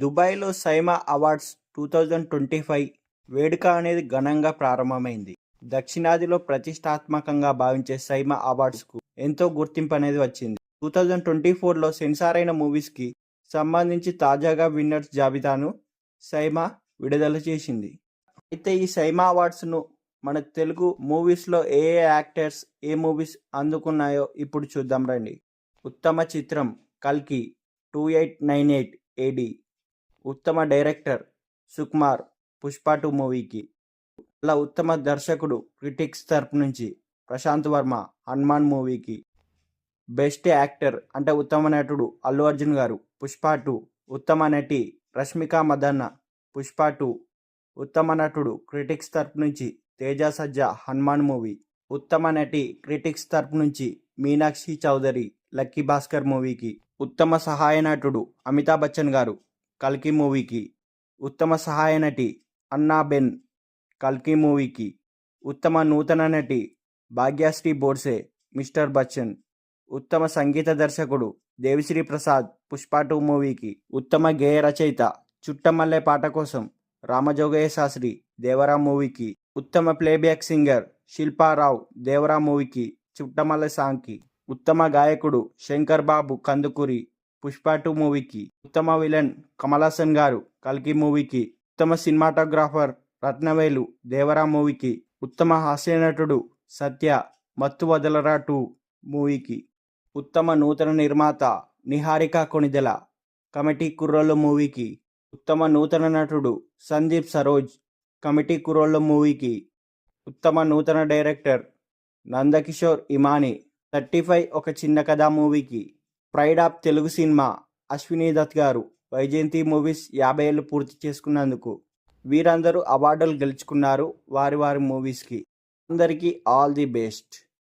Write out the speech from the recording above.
దుబాయ్లో SIIMA awards two thousand twenty five వేడుక అనేది ఘనంగా ప్రారంభమైంది. దక్షిణాదిలో ప్రతిష్టాత్మకంగా భావించే సైమా అవార్డ్స్కు ఎంతో గుర్తింపు అనేది వచ్చింది. టూ థౌజండ్ ట్వంటీ ఫోర్లో సెన్సార్ అయిన మూవీస్కి సంబంధించి తాజాగా విన్నర్స్ జాబితాను సైమా విడుదల చేసింది. అయితే ఈ సైమా అవార్డ్స్ను మన తెలుగు మూవీస్లో ఏ ఏ యాక్టర్స్ ఏ మూవీస్ అందుకున్నాయో ఇప్పుడు చూద్దాం రండి. ఉత్తమ చిత్రం కల్కి two eight nine eight AD ఉత్తమ డైరెక్టర్ సుకుమార్ పుష్ప టూ మూవీకి. అలా ఉత్తమ దర్శకుడు క్రిటిక్స్ తరపు నుంచి ప్రశాంత్ వర్మ హనుమాన్ మూవీకి. బెస్ట్ యాక్టర్ అంటే ఉత్తమ నటుడు అల్లు అర్జున్ గారు పుష్ప టూ ఉత్తమ నటి రష్మిక మదన్న పుష్ప టూ ఉత్తమ నటుడు క్రిటిక్స్ తరపు నుంచి తేజ సజ్జా హనుమాన్ మూవీ. ఉత్తమ నటి క్రిటిక్స్ తరపు నుంచి మీనాక్షి చౌదరి లక్కీ భాస్కర్ మూవీకి. ఉత్తమ సహాయ నటుడు అమితాబ్ బచ్చన్ గారు కల్కి మూవీకి. ఉత్తమ సహాయ నటి అన్నాబెన్ కల్కి మూవీకి. ఉత్తమ నూతన నటి భాగ్యశ్రీ బోర్సే మిస్టర్ బచ్చన్. ఉత్తమ సంగీత దర్శకుడు దేవిశ్రీ ప్రసాద్ పుష్ప టూ మూవీకి. ఉత్తమ గేయ రచయిత చుట్టమల్లె పాట కోసం రామజోగయ్య శాస్త్రి దేవరా మూవీకి. ఉత్తమ ప్లేబ్యాక్ సింగర్ శిల్పారావు దేవరా మూవీకి. చుట్టమల్లె సాంగ్కి. ఉత్తమ గాయకుడు శంకర్ బాబు కందుకూరి పుష్ప టూ మూవీకి ఉత్తమ విలన్ కమల్ హాసన్ గారు కల్కి మూవీకి ఉత్తమ సినిమాటోగ్రాఫర్ రత్నవేలు దేవరా మూవీకి ఉత్తమ హాస్యనటుడు సత్య మత్తు వదలరా టూ మూవీకి ఉత్తమ నూతన నిర్మాత నిహారిక కొణిదెల కమిటీ కుర్రోళ్ళు మూవీకి ఉత్తమ నూతన నటుడు సందీప్ సరోజ్ కమిటీ కుర్రోళ్ళు మూవీకి ఉత్తమ నూతన director Nandakishore Emani thirty five ఒక చిన్న కథ మూవీకి pride of Telugu cinema Ashwini Dutt గారు వైజయంతి మూవీస్ యాభై ఏళ్ళు పూర్తి చేసుకున్నందుకు వీరందరూ అవార్డులు గెలుచుకున్నారు వారి వారి మూవీస్కి. అందరికీ ఆల్ ది బెస్ట్.